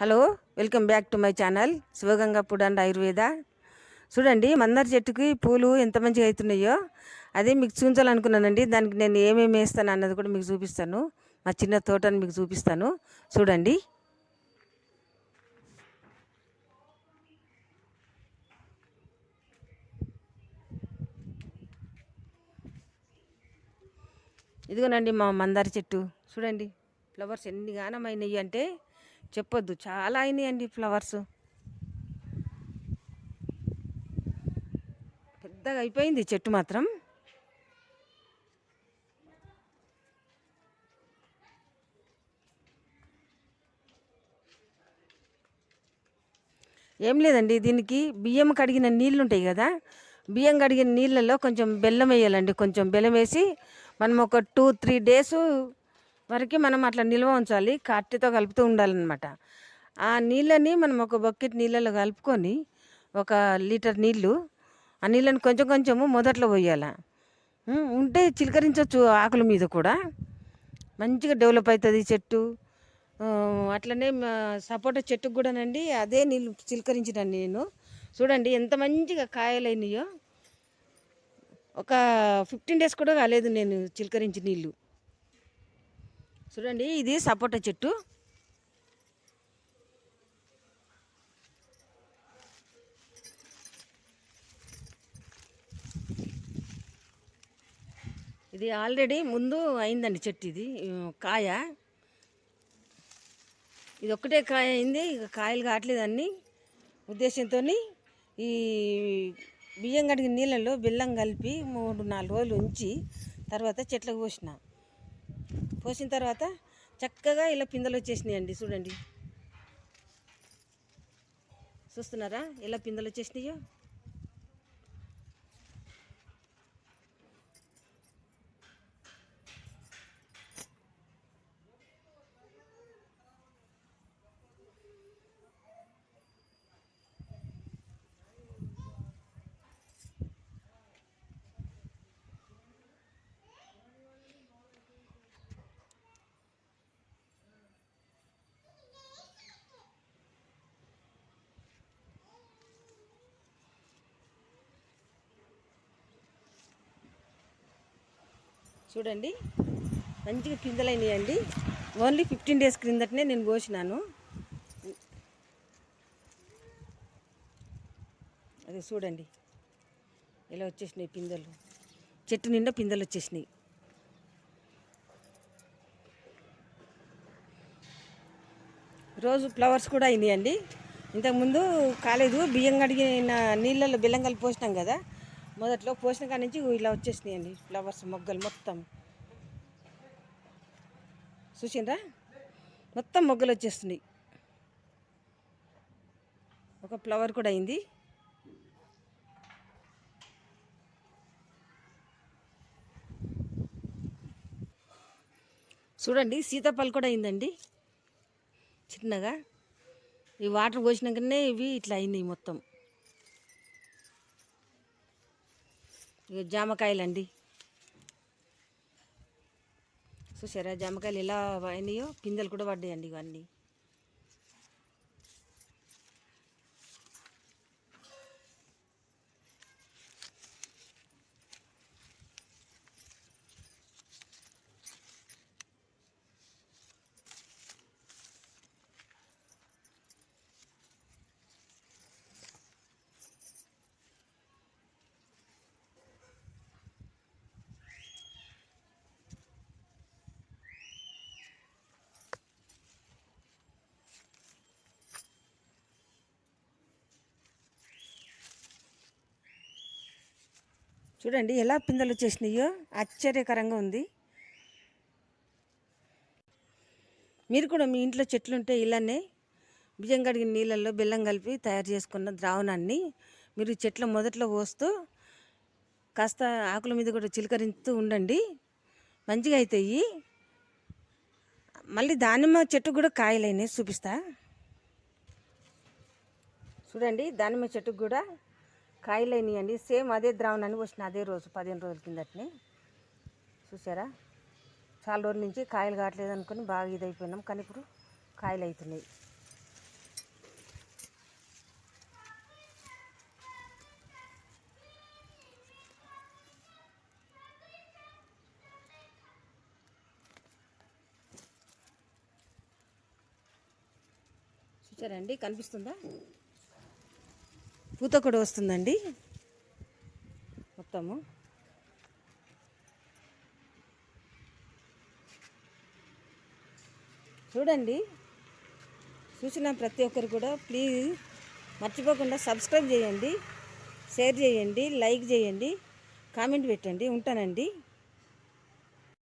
Hello welcome back to my channel Shivaganga food and Ayurveda. చూడండి మందార చెట్టుకి పూలు ఎంత మంచిగా అవుతున్నాయో అదే మీకు చూపించాలనుకున్నానండి. దానికి నేను ఏమేమి వేస్తాను అన్నది కూడా మీకు చూపిస్తాను. మా చిన్న తోటని మీకు చూపిస్తాను. చూడండి. ఇదిగోనండి మా మందార చెట్టు. చూడండి ఫ్లవర్స్ ఎన్ని గానమైనవి అంటే చెప్పొద్దు. చాలా అయినాయి అండి ఫ్లవర్స్. పెద్దగా అయిపోయింది చెట్టు మాత్రం. ఏం లేదండి దీనికి బియ్యం కడిగిన నీళ్ళు ఉంటాయి కదా బియ్యం కడిగిన నీళ్ళల్లో కొంచెం బెల్లం వేయాలండి. కొంచెం బెల్లం వేసి మనం ఒక టూ త్రీ డేస్ వరకు మనం అట్లా నిల్వ ఉంచాలి కట్టెతో కలుపుతూ ఉండాలన్నమాట. ఆ నీళ్ళని మనం ఒక బకెట్ నీళ్ళలో కలుపుకొని ఒక లీటర్ నీళ్ళు ఆ నీళ్ళని కొంచెం కొంచెము మొదట్లో పోయాల. ఉంటే చిలకరించవచ్చు ఆకుల మీద కూడా. మంచిగా డెవలప్ అవుతుంది చెట్టు. అట్లనే మా సపోటా చెట్టుకు కూడానండి అదే నీళ్ళు చిలకరించిన నేను. చూడండి ఎంత మంచిగా కాయలైనయో. ఒక ఫిఫ్టీన్ డేస్ కూడా కాలేదు నేను చిలకరించి నీళ్ళు. చూడండి ఇది సపోటా చెట్టు. ఇది ఆల్రెడీ ముందు అయిందండి చెట్టు ఇది కాయ. ఇది ఒక్కటే కాయ అయింది ఇక కాయలు కావట్లేదు అన్ని. ఉద్దేశంతో ఈ బియ్యం కడిగిన నీళ్ళలో బెల్లం కలిపి మూడు నాలుగు రోజులు ఉంచి తర్వాత చెట్లకు పోసిన పోసిన తర్వాత చక్కగా ఇలా పిందెలు వచ్చేసినాయండి చూడండి. చూస్తున్నారా? ఇలా పిందెలు వచ్చేసినాయో? చూడండి. మంచిగా పిందెలైనాయండి ఓన్లీ ఫిఫ్టీన్ డేస్ క్రిందటనే నేను పోసినాను. అది చూడండి. ఇలా వచ్చేసినాయి పిందెలు. చెట్టు నిండా పిందెలు వచ్చేసినాయి. రోజు ఫ్లవర్స్ కూడా అయినాయండి. ఇంతకుముందు కాలేదు. బియ్యం కడిగిన నీళ్ళలో బెల్లం కలిపి పోసినాం కదా. మొదట్లో పోసిన కాడి నుంచి ఇలా వచ్చేసినాయండి ఫ్లవర్స్ మొగ్గలు మొత్తం. చూసిండ్రా? మొత్తం మొగ్గలు వచ్చేస్తున్నాయి. ఒక ఫ్లవర్ కూడా అయింది. చూడండి సీతాఫలం కూడా అయిందండి. చిన్నగా. ఈ వాటర్ పోసినాకనే ఇవి ఇట్లా అయినాయి మొత్తం. జామకాయలండి. చూసారా? జామకాయలు ఎలా అయినాయో పిందెలు కూడా పడ్డాయండి ఇవన్నీ చూడండి ఎలా పిందెలు వచ్చేసినాయో ఆశ్చర్యకరంగా ఉంది. మీరు కూడా మీ ఇంట్లో చెట్లు ఉంటే ఇలానే బియ్యం కడిగిన నీళ్ళల్లో బెల్లం కలిపి తయారు చేసుకున్న ద్రావణాన్ని మీరు చెట్ల మొదట్లో పోస్తూ కాస్త ఆకుల మీద కూడా చిలకరిస్తూ ఉండండి. మంచిగా అవుతాయి మళ్ళీ దానిమ్మ చెట్టు కూడా కాయలైనవి చూపిస్తా. చూడండి దానిమ్మ చెట్టుకు కూడా కాయలు అయినాయండి సేమ్ అదే ద్రావణాన్ని వచ్చిన అదే రోజు పదిహేను రోజుల కిందటనే. చూసారా? చాలా రోజుల నుంచి కాయలు కావట్లేదు అనుకుని బాగా ఇదైపోయినాం. కానీ ఇప్పుడు కాయలు అవుతున్నాయి చూసారండి కనిపిస్తుందా? పూత కూడా వస్తుందండి. మొత్తము. చూడండి. చూసిన ప్రతి ఒక్కరు కూడా ప్లీజ్ మర్చిపోకుండా సబ్స్క్రైబ్ చేయండి షేర్ చేయండి లైక్ చేయండి కామెంట్ పెట్టండి ఉంటానండి.